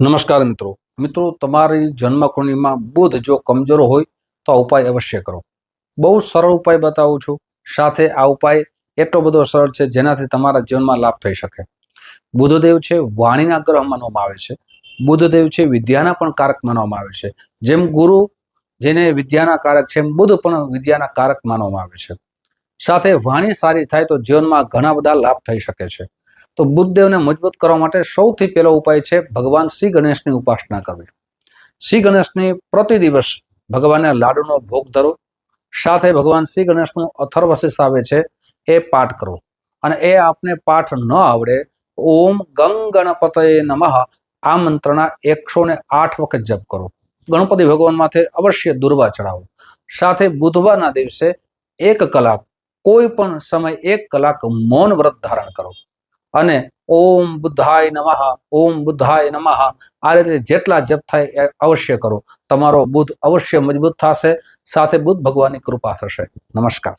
નમસ્કાર મિત્રો. મિત્રો, તમારી જન્મકુંડીમાં બુધ જો કમજોર હોય, તો આ ઉપાય અવશ્ય કરો. બહુ સરળ ઉપાય બતાવું છું. સાથે આ ઉપાય એટલો બધો સરળ છે, જેનાથી તમારા જીવનમાં લાભ થઈ શકે. બુધદેવ છે, વાણીના ગ્રહ માનવામાં આવે છે. બુધદેવ છે, વિદ્યાના પણ કારક માનવામાં આવે છે. જેમ ગુરુ જેને વિદ્યાના કારક છે, એમ બુધ પણ વિદ્યાના કારક માનવામાં આવે છે. સાથે વાણી સારી થાય તો જીવનમાં ઘણા બધા લાભ થઈ શકે છે. તો બુદ્ધદેવને મજબૂત કરવા માટે સૌથી પહેલો ઉપાય છે ભગવાન શ્રી ગણેશની ઉપાસના કરવી. શ્રી ગણેશની પ્રતિ દિવસ ભગવાનને લાડુનો ભોગ ધરો. સાથે ભગવાન શ્રી ગણેશનું અથર્વશિષ આવે છે, એ પાઠ કરો. અને એ આપને પાઠ ન આવડે, ઓમ ગંગ ગણપતય નમઃ, આ મંત્રના એકસો ને આઠ વખત જપ કરો. ગણપતિ ભગવાન માથે અવશ્ય દુર્વા ચડાવો સાથે બુધવારના દિવસે એક કલાક, કોઈ પણ સમય એક કલાક મૌન વ્રત ધારણ કરો. અને ઓમ બુદ્ધાય નમઃ, ઓમ બુદ્ધાય નમઃ. આ રીતે જેટલા જપ થાય એ અવશ્ય કરો. તમારો બુદ્ધ અવશ્ય મજબૂત થશે, સાથે બુદ્ધ ભગવાનની કૃપા થશે. નમસ્કાર.